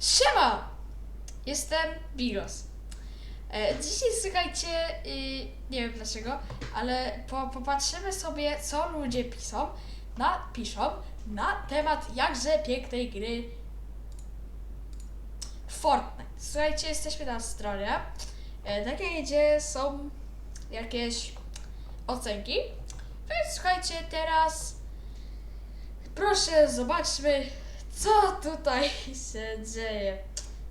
Siema! Jestem Bigos. E, dzisiaj słuchajcie, y, nie wiem dlaczego, ale po, popatrzymy sobie, co ludzie piszą na, piszą na temat jakże pięknej gry Fortnite. Słuchajcie, jesteśmy na stronie, e, takiej, gdzie są jakieś ocenki. Więc słuchajcie, teraz proszę zobaczmy, co tutaj się dzieje.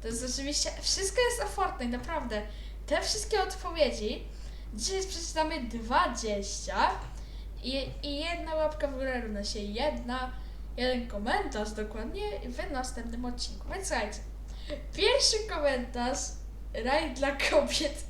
To jest oczywiście, wszystko jest o Fortnite, naprawdę. Te wszystkie odpowiedzi, dzisiaj przeczytamy 20 i, i jedna łapka w górę równa się jedna, jeden komentarz dokładnie w następnym odcinku. Więc słuchajcie, pierwszy komentarz, raj dla kobiet.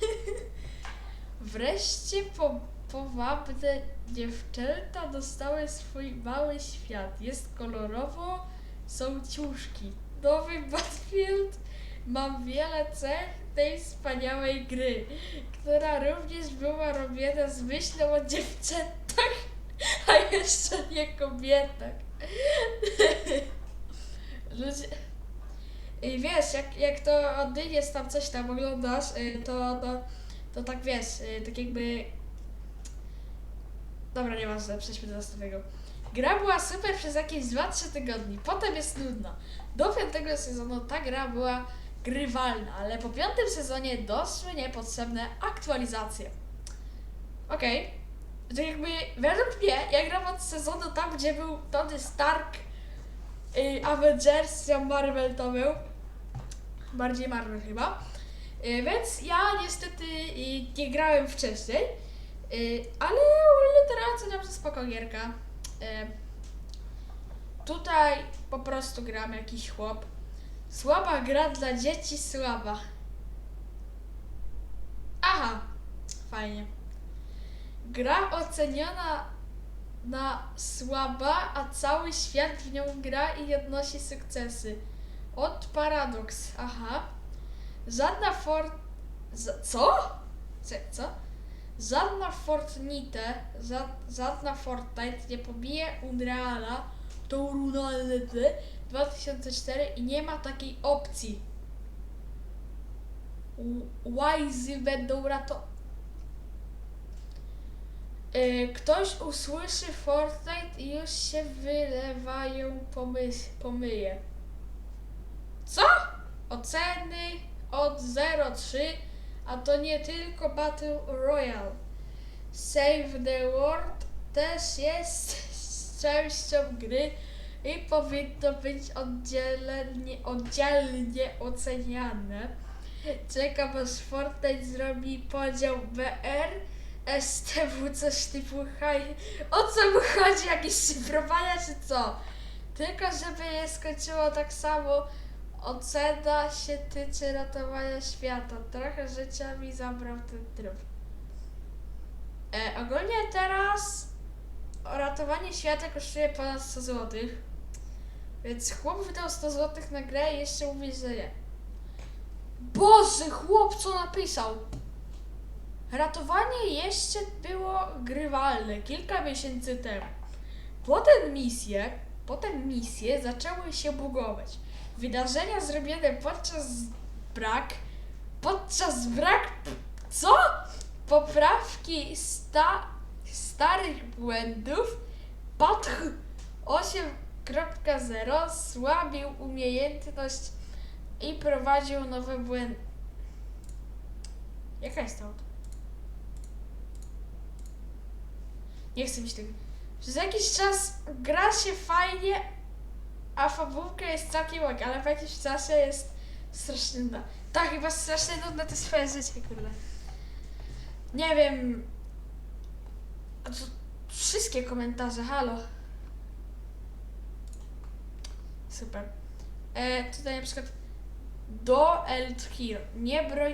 Wreszcie po, powabne dziewczęta dostały swój mały świat. Jest kolorowo, są ciuszki. Nowy Battlefield ma wiele cech tej wspaniałej gry, która również była robiona z myślą o dziewczętach, a jeszcze nie kobietach. Ludzie... I wiesz, jak, jak to od jest tam coś tam oglądasz, y, to, to, to tak wiesz, y, tak jakby... Dobra, nieważne, przejdźmy do następnego. Gra była super przez jakieś 2-3 tygodni, potem jest nudna. Do piątego sezonu ta gra była grywalna, ale po piątym sezonie doszły niepotrzebne aktualizacje. Okej. Tak jakby, według mnie, ja gram od sezonu tam, gdzie był Tony Stark, y, Avengers, ja Marvel to był. Bardziej Marvel chyba. Y, więc ja niestety nie grałem wcześniej, ale ogólnie teraz oceniam, że spoko gierka. Y, Tutaj po prostu gram jakiś chłop. Słaba gra dla dzieci, słaba. Aha, fajnie. Gra oceniona na słaba, a cały świat w nią gra i odnosi sukcesy. Od Paradox, aha. Żadna for... Co? Co? co? Żadna Fortnite, ża- żadna Fortnite nie pobije Unreala, to Unreal 2004 i nie ma takiej opcji. Wise będą rato... Y, Ktoś usłyszy Fortnite i już się wylewają pomys- pomyje. Co? Oceny od 0,3, a to nie tylko Battle Royale. Save the World też jest częścią gry i powinno być oddzielnie, oddzielnie oceniane. Czekam aż Fortnite zrobi podział BR, STW coś typu haj... O co mu chodzi? Jakieś szyfrowania czy co? Tylko żeby je skończyło tak samo, ocena się tyczy ratowania świata. Trochę życia mi zabrał ten tryb. E, ogólnie teraz ratowanie świata kosztuje ponad 100 zł. Więc chłop wydał 100 zł na grę i jeszcze mówi, że nie. Boże, chłop co napisał? Ratowanie jeszcze było grywalne kilka miesięcy temu. Potem misje, potem misje zaczęły się bugować. Wydarzenia zrobione podczas brak, podczas brak, co? Poprawki sta, starych błędów, patch 8.0 słabił umiejętność i prowadził nowe błędy. Jaka jest to? Nie chcę mieć tego. Przez jakiś czas gra się fajnie, a fabułka jest całkiem ok, ale po jakimś czasie jest strasznie nudna. Tak, chyba strasznie nudne to swoje życie, kurde. Nie wiem. A to wszystkie komentarze, halo. Super. E, tutaj na przykład do Hero. Nie broń.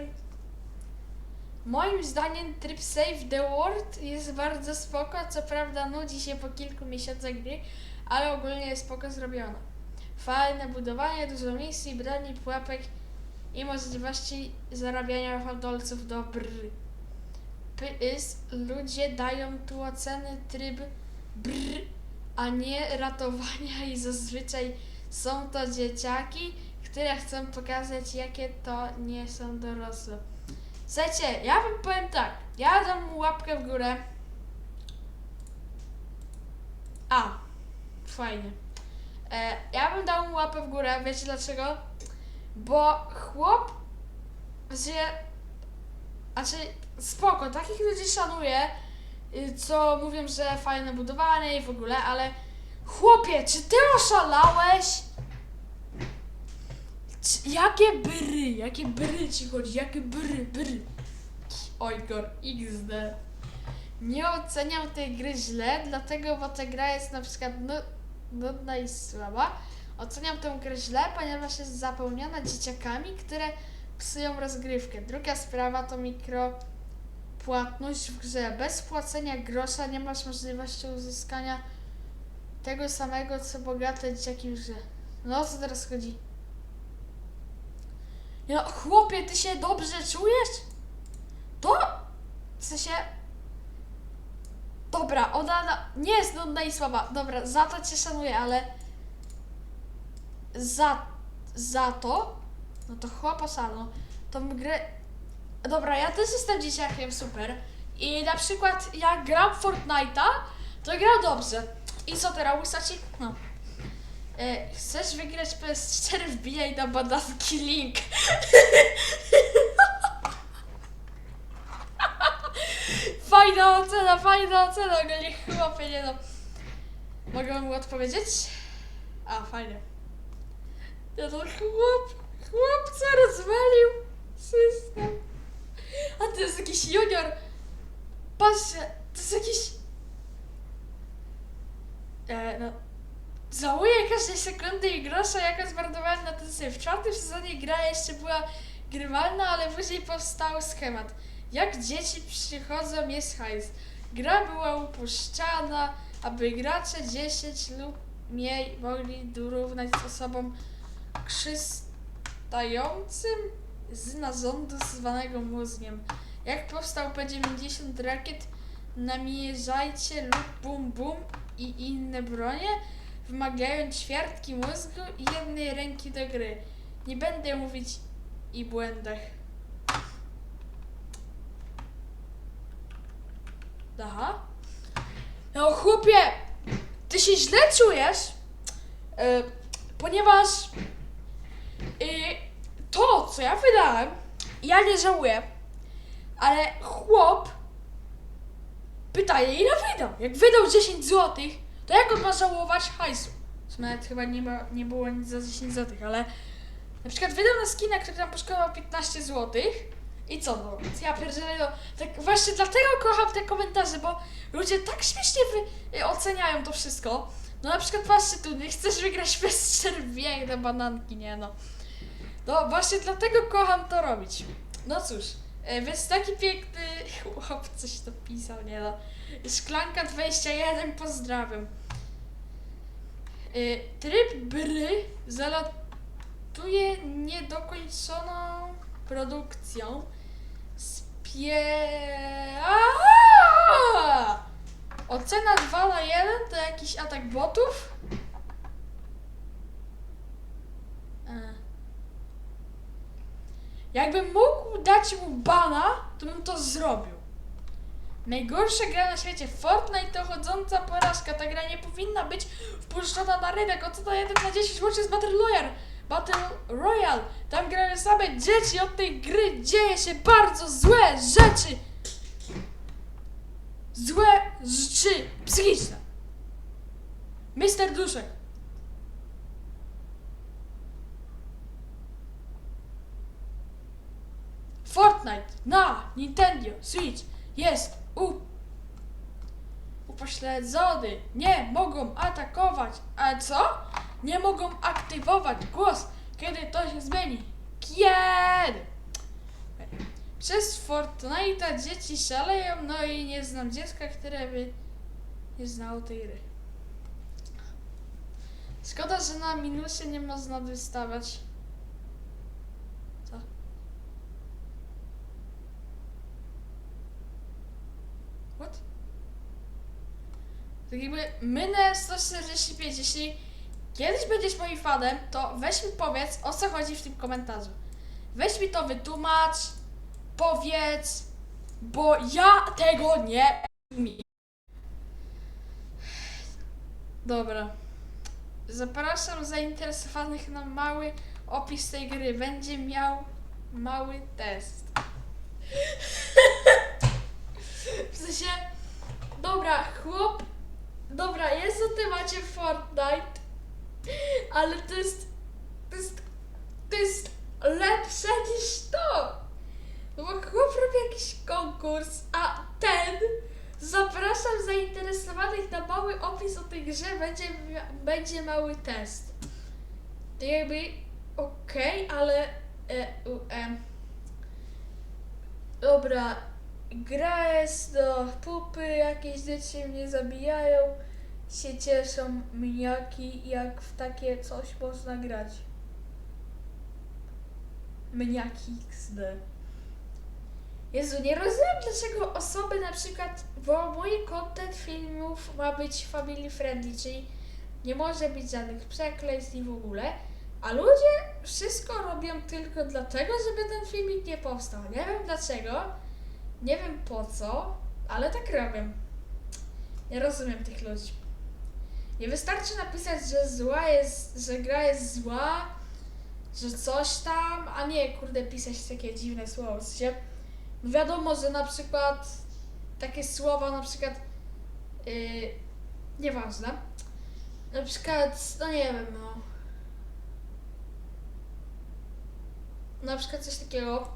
Moim zdaniem tryb Save the World jest bardzo spoko, co prawda nudzi się po kilku miesiącach gry, ale ogólnie jest spoko zrobione. Fajne budowanie, dużo misji, broni, pułapek i możliwości zarabiania faldolców do brr. Pys, ludzie dają tu oceny tryb brr, a nie ratowania i zazwyczaj są to dzieciaki, które chcą pokazać, jakie to nie są dorosłe. Słuchajcie, ja wam powiem tak. Ja dam mu łapkę w górę. A, fajnie. E, ja bym dał mu łapę w górę, wiecie dlaczego? Bo chłop się... Znaczy, spoko, takich ludzi szanuję, y, co mówią, że fajne budowanie i w ogóle, ale chłopie, czy ty oszalałeś? Jakie bry, jakie bry ci chodzi, jakie bry, bry. Ojgor, XD. Nie oceniam tej gry źle, dlatego, bo ta gra jest na przykład nu- nudna i słaba. Oceniam tę grę źle, ponieważ jest zapełniona dzieciakami, które psują rozgrywkę. Druga sprawa to mikropłatność w grze. Bez płacenia grosza nie masz możliwości uzyskania tego samego, co bogate dzieciaki w grze. No co teraz chodzi? No chłopie, ty się dobrze czujesz? To... W sensie... Dobra, ona na... nie jest nudna i słaba. Dobra, za to cię szanuję, ale... Za... Za to... No to chłopa szalno. Tą grę... Dobra, ja też jestem dzieciakiem, super. I na przykład jak gram Fortnite'a, to gram dobrze. I co teraz, łysaci? No. E, chcesz wygrać PS4? Wbijaj na bananki link. fajna ocena, fajna ocena, go niech chłopie nie no. Mogę mu odpowiedzieć? A, fajnie. Ja to chłop, chłopca rozwalił system. A to jest jakiś junior. Patrzcie, to jest jakiś... E, no, Żałuję każdej sekundy i grosza, jaka zmarnowałem na ten syf. W czwartym sezonie gra jeszcze była grywalna, ale później powstał schemat. Jak dzieci przychodzą, jest hajs. Gra była upuszczana, aby gracze 10 lub mniej mogli dorównać osobom korzystającym z narządu zwanego mózgiem. Jak powstał P90 rakiet, namierzajcie lub bum bum i inne bronie, wymagają ćwiartki mózgu i jednej ręki do gry. Nie będę mówić i błędach. Aha. No chłopie, ty się źle czujesz, e, ponieważ y, to, co ja wydałem, ja nie żałuję, ale chłop pytanie, ile wydał? Jak wydał 10 zł, to jak on ma żałować hajsu? Sumie nawet chyba nie, ma, nie było nic za 10 zł, ale na przykład wydał na skina, który tam kosztował 15 zł i co no? Ja pierdzielę, no, tak właśnie dlatego kocham te komentarze, bo ludzie tak śmiesznie wy, y, oceniają to wszystko. No na przykład patrzcie tu, nie chcesz wygrać bez czerwień na bananki, nie no. No właśnie dlatego kocham to robić. No cóż, e, więc taki piękny chłop coś to pisał, nie no. Szklanka 21, pozdrawiam. Y, Tryb bry zalatuje niedokończoną produkcją. Aha! Ocena 2 na 1 to jakiś atak botów? E. Jakbym mógł dać mu bana, to bym to zrobił. Najgorsza gra na świecie Fortnite to chodząca porażka. Ta gra nie powinna być wpuszczona na rynek. Ocena 1 na 10 łącznie z Battle Royale. Battle Royale. Tam grają same dzieci. Od tej gry dzieje się bardzo złe rzeczy. Złe rzeczy psychiczne. Mister Duszek. Fortnite na Nintendo Switch jest u upośledzony. Nie mogą atakować. A co? Nie mogą aktywować głos, kiedy to się zmieni. Kiedy? Przez Fortnite'a dzieci szaleją, no i nie znam dziecka, które by nie znało tej gry. Szkoda, że na minusie nie można wystawać. Co? What? Tak jakby minę 145, jeśli kiedyś będziesz moim fanem, to weź mi powiedz, o co chodzi w tym komentarzu. Weź mi to wytłumacz, powiedz, bo ja tego nie umiem. Dobra. Zapraszam zainteresowanych na mały opis tej gry. Będzie miał mały test. W sensie, dobra, chłop, dobra, jest o temacie Fortnite, ale to jest, to jest, to jest lepsze niż to. No bo chłop robi jakiś konkurs, a ten zapraszam zainteresowanych na mały opis o tej grze, będzie, będzie mały test. To jakby okej, ale e, u, em, dobra, gra jest do pupy, jakieś dzieci mnie zabijają, się cieszą mniaki, jak w takie coś można grać. Mniaki XD. Jezu, nie rozumiem dlaczego osoby na przykład, bo mój content filmów ma być family friendly, czyli nie może być żadnych przekleństw i w ogóle, a ludzie wszystko robią tylko dlatego, żeby ten filmik nie powstał. Nie wiem dlaczego, nie wiem po co, ale tak robią. Nie rozumiem tych ludzi. Nie wystarczy napisać, że zła jest, że gra jest zła, że coś tam, a nie, kurde, pisać takie dziwne słowa. W sensie, wiadomo, że na przykład takie słowa, na przykład, yy, nieważne. Na przykład, no nie wiem, no. Na przykład coś takiego,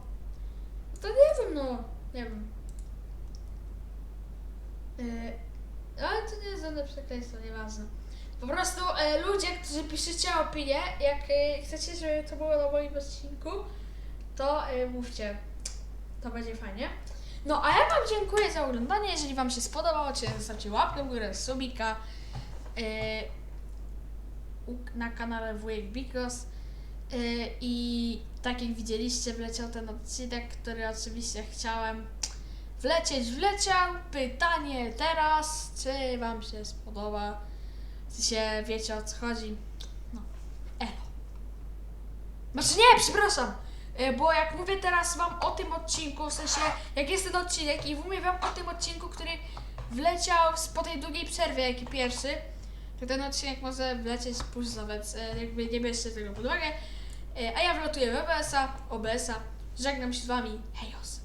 to nie wiem, no, nie wiem. Yy, ale to nie jest żadne przekleństwo, nieważne. Po prostu e, ludzie, którzy piszecie opinie, jak e, chcecie, żeby to było na moim odcinku, to e, mówcie. To będzie fajnie. No a ja Wam dziękuję za oglądanie. Jeżeli Wam się spodobało, to zostawcie łapkę w górę, subika e, u- na kanale Wujek Bigos. E, I tak jak widzieliście, wleciał ten odcinek, który oczywiście chciałem wlecieć. Wleciał. Pytanie teraz, czy Wam się spodoba? W sensie wiecie o co chodzi. No, elo. Znaczy nie, przepraszam. E, Bo jak mówię teraz wam o tym odcinku, w sensie jak jest ten odcinek i mówię wam o tym odcinku, który wleciał po tej długiej przerwie, jaki pierwszy, to ten odcinek może wlecieć późno, więc e, jakby nie bierzcie tego pod uwagę. E, A ja wlatuję w OBS-a, OBS-a. Żegnam się z wami. Hejos.